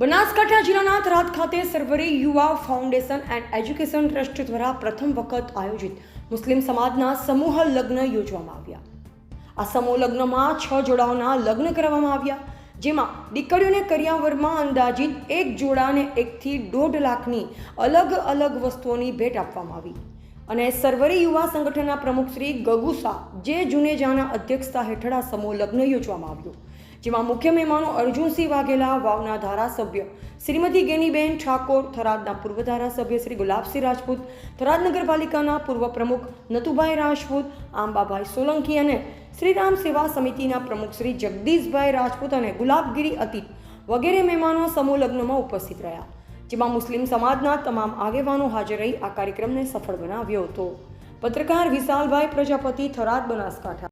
બનાસકાંઠા જિલ્લાના થરાદ યુવા foundation and education trust દ્વારા પ્રથમ વખત આયોજિત મુસ્લિમ સમાજના સમૂહ લગ્ન યોજવામાં આવ્યા. આ સમૂહ લગ્નમાં છ જોડાઓના લગ્ન કરવામાં આવ્યા, જેમાં દીકરીઓને કરિયાવરમાં અંદાજિત એક જોડાને એકથી દોઢ લાખની અલગ અલગ વસ્તુઓની ભેટ આપવામાં આવી. અને સર્વરી યુવા સંગઠનના પ્રમુખ શ્રી ગગુસા જે જુનેજાના અધ્યક્ષતા હેઠળ આ સમૂહ લગ્ન યોજવામાં આવ્યું. જેમાં મુખ્ય મહેમાનો અર્જુનસિંહ વાઘેલા, વાવના ધારાસભ્ય શ્રીમતી ગેનીબેન ઠાકોર, થરાદના પૂર્વ ધારાસભ્ય શ્રી ગુલાબસિંહ રાજપૂત, થરાદ નગરપાલિકાના પૂર્વ પ્રમુખ નતુભાઈ રાજપૂત, આંબાભાઈ સોલંકી અને શ્રીરામ સેવા સમિતિના પ્રમુખ શ્રી જગદીશભાઈ રાજપૂત અને ગુલાબગીરી અતીત વગેરે મહેમાનો સમૂહ લગ્નમાં ઉપસ્થિત રહ્યા. જેમાં મુસ્લિમ સમાજના તમામ આગેવાનો હાજર રહી આ કાર્યક્રમને સફળ બનાવ્યો હતો. પત્રકાર વિશાલભાઈ પ્રજાપતિ થરાદ બનાસકાંઠા.